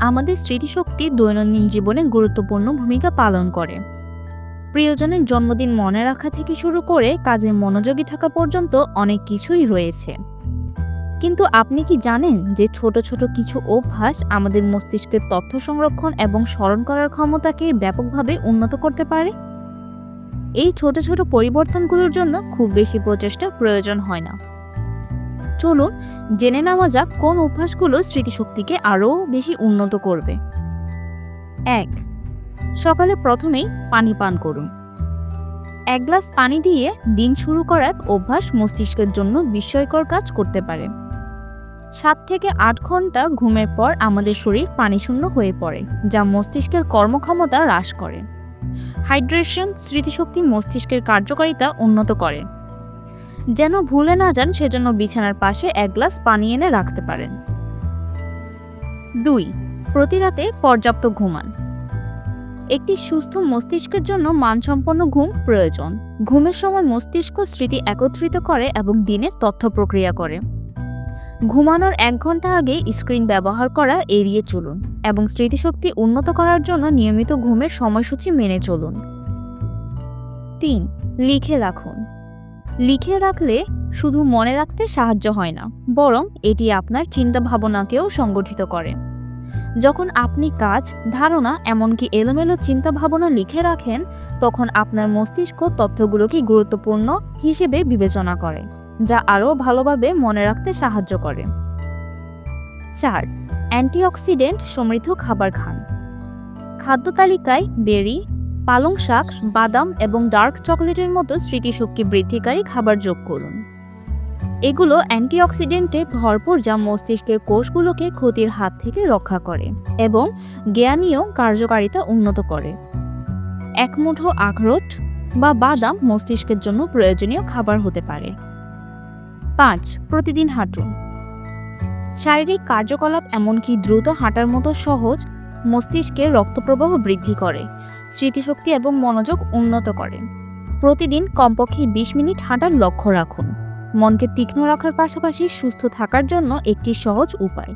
আমাদের স্মৃতিশক্তি দৈনন্দিন জীবনে গুরুত্বপূর্ণ ভূমিকা পালন করে। প্রিয়জনের জন্মদিন মনে রাখা থেকে শুরু করে কাজে মনোযোগী থাকা পর্যন্ত অনেক কিছুই রয়েছে। কিন্তু আপনি কি জানেন যে ছোট ছোট কিছু অভ্যাস আমাদের মস্তিষ্কের তথ্য সংরক্ষণ এবং স্মরণ করার ক্ষমতাকে ব্যাপকভাবে উন্নত করতে পারে? এই ছোট ছোট পরিবর্তনগুলোর জন্য খুব বেশি প্রচেষ্টা প্রয়োজন হয় না। চলুন জেনে নেওয়া যাক কোন অভ্যাসগুলো স্মৃতিশক্তিকে আরও বেশি উন্নত করবে। এক, সকালে প্রথমেই পানি পান করুন। এক গ্লাস পানি দিয়ে দিন শুরু করার অভ্যাস মস্তিষ্কের জন্য বিস্ময়কর কাজ করতে পারে। সাত থেকে আট ঘণ্টা ঘুমের পর আমাদের শরীর পানিশূন্য হয়ে পড়ে, যা মস্তিষ্কের কর্মক্ষমতা হ্রাস করে। হাইড্রেশন স্মৃতিশক্তি মস্তিষ্কের কার্যকারিতা উন্নত করে। যেন ভুলে না যান সেজন্য বিছানার পাশে এক গ্লাস পানি এনে রাখতে পারেন। দুই প্রতি রাতে পর্যাপ্ত ঘুমান। একটি সুস্থ মস্তিষ্কের জন্য মানসম্পন্ন ঘুম প্রয়োজন। ঘুমের সময় মস্তিষ্ক স্মৃতি একত্রিত করে এবং দিনের তথ্য প্রক্রিয়া করে। ঘুমানোর এক ঘণ্টা আগে স্ক্রিন ব্যবহার করা এড়িয়ে চলুন এবং স্মৃতিশক্তি উন্নত করার জন্য নিয়মিত ঘুমের সময়সূচি মেনে চলুন। তিন, লিখে রাখুন। লিখে রাখলে শুধু মনে রাখতে সাহায্য হয় না, বরং এটি আপনার চিন্তা ভাবনাকেও সংগঠিত করে। যখন আপনি কাজ, ধারণা, এমনকি এলোমেলো চিন্তা ভাবনা লিখে রাখেন, তখন আপনার মস্তিষ্ক তথ্যগুলোকে গুরুত্বপূর্ণ হিসেবে বিবেচনা করে, যা আরও ভালোভাবে মনে রাখতে সাহায্য করে। চার, অ্যান্টিঅক্সিডেন্ট সমৃদ্ধ খাবার খান। খাদ্য তালিকায় বেরি পালং শাক, বাদাম এবং ডার্ক চকোলেটের মতো স্মৃতিশক্তি বৃদ্ধিকারী খাবার যোগ করুন। এগুলো অ্যান্টিঅক্সিডেন্টে ভরপুর যা মস্তিষ্কের কোষগুলোকে ক্ষতির হাত থেকে রক্ষা করে এবং জ্ঞানীয় কার্যকারিতা উন্নত করে। এক মুঠো আখরোট বা বাদাম মস্তিষ্কের জন্য প্রয়োজনীয় খাবার হতে পারে। পাঁচ, প্রতিদিন হাঁটুন। শারীরিক কার্যকলাপ এমনকি দ্রুত হাঁটার মতো সহজ মস্তিষ্কে রক্তপ্রবাহ বৃদ্ধি করে। স্মৃতিশক্তি এবং মনোযোগ উন্নত করে। প্রতিদিন কমপক্ষে বিশ মিনিট হাঁটার লক্ষ্য রাখুন। মনকে তীক্ষ্ণ রাখার পাশাপাশি সুস্থ থাকার জন্য একটি সহজ উপায়।